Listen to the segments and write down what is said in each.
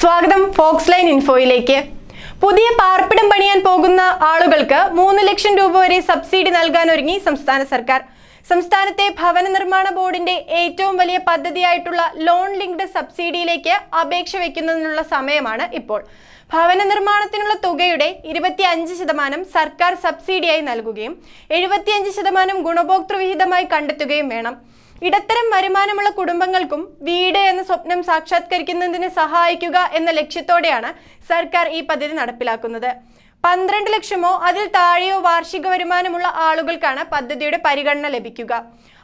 സ്വാഗതം Fox line ഇൻഫോയിലേക്ക് പുതിയ പാർപ്പിടം പണിയാൻ പോകുന്ന ആളുകൾക്ക് മൂന്ന് ലക്ഷം രൂപ വരെ സബ്സിഡി നൽകാൻ ഒരുങ്ങി സംസ്ഥാന സർക്കാർ. സംസ്ഥാനത്തെ ഭവന നിർമ്മാണ ബോർഡിന്റെ ഏറ്റവും വലിയ പദ്ധതിയായിട്ടുള്ള ലോൺ ലിങ്ക്ഡ് സബ്സിഡിയിലേക്ക് അപേക്ഷ വയ്ക്കുന്നതിനുള്ള സമയമാണ് ഇപ്പോൾ. ഭവന നിർമ്മാണത്തിനുള്ള തുകയുടെ ഇരുപത്തി അഞ്ച് ശതമാനം സർക്കാർ സബ്സിഡിയായി നൽകുകയും എഴുപത്തിയഞ്ച് ശതമാനം ഗുണഭോക്തൃ വിഹിതമായി കണ്ടെത്തുകയും വേണം. ഇടത്തരം വരുമാനമുള്ള കുടുംബങ്ങൾക്കും വീട് എന്ന സ്വപ്നം സാക്ഷാത്കരിക്കുന്നതിന് സഹായിക്കുക എന്ന ലക്ഷ്യത്തോടെയാണ് സർക്കാർ ഈ പദ്ധതി നടപ്പിലാക്കുന്നത്. പന്ത്രണ്ട് ലക്ഷമോ അതിൽ താഴെയോ വാർഷിക വരുമാനമുള്ള ആളുകൾക്കാണ് പദ്ധതിയുടെ പരിഗണന ലഭിക്കുക.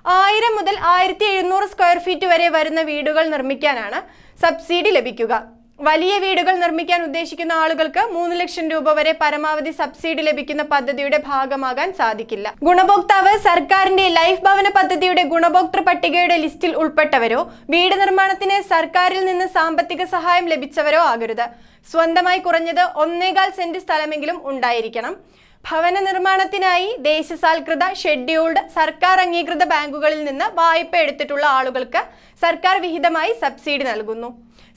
ആയിരം മുതൽ ആയിരത്തി സ്ക്വയർ ഫീറ്റ് വരെ വരുന്ന വീടുകൾ നിർമ്മിക്കാനാണ് സബ്സിഡി ലഭിക്കുക. വലിയ വീടുകൾ നിർമ്മിക്കാൻ ഉദ്ദേശിക്കുന്ന ആളുകൾക്ക് മൂന്ന് ലക്ഷം രൂപ വരെ പരമാവധി സബ്സിഡി ലഭിക്കുന്ന പദ്ധതിയുടെ ഭാഗമാകാൻ സാധിക്കില്ല. ഗുണഭോക്താവ് സർക്കാരിന്റെ ലൈഫ് ഭവന പദ്ധതിയുടെ ഗുണഭോക്തൃ പട്ടികയുടെ ലിസ്റ്റിൽ ഉൾപ്പെട്ടവരോ വീട് നിർമ്മാണത്തിന് സർക്കാരിൽ നിന്ന് സാമ്പത്തിക സഹായം ലഭിച്ചവരോ ആകരുത്. സ്വന്തമായി കുറഞ്ഞത് ഒന്നേകാൽ സെന്റ് സ്ഥലമെങ്കിലും ഉണ്ടായിരിക്കണം. ഭവന നിർമ്മാണത്തിനായി ദേശസാൽകൃത ഷെഡ്യൂൾഡ് സർക്കാർ അംഗീകൃത ബാങ്കുകളിൽ നിന്ന് വായ്പ എടുത്തിട്ടുള്ള ആളുകൾക്ക് സർക്കാർ വിഹിതമായി സബ്സിഡി നൽകുന്നു.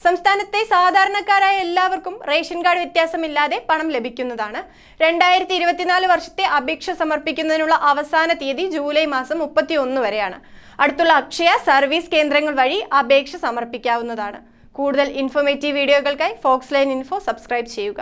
സംസ്ഥാനത്തെ സാധാരണക്കാരായ എല്ലാവർക്കും റേഷൻ കാർഡ് വ്യത്യാസമില്ലാതെ പണം ലഭിക്കുന്നതാണ്. രണ്ടായിരത്തി ഇരുപത്തിനാല് വർഷത്തെ അപേക്ഷ സമർപ്പിക്കുന്നതിനുള്ള അവസാന തീയതി ജൂലൈ മാസം മുപ്പത്തി ഒന്ന് വരെയാണ്. അടുത്തുള്ള അക്ഷയ സർവീസ് കേന്ദ്രങ്ങൾ വഴി അപേക്ഷ സമർപ്പിക്കാവുന്നതാണ്. കൂടുതൽ ഇൻഫോർമേറ്റീവ് വീഡിയോകൾക്കായി ഫോക്സ് ലൈൻ ഇൻഫോ സബ്സ്ക്രൈബ് ചെയ്യുക.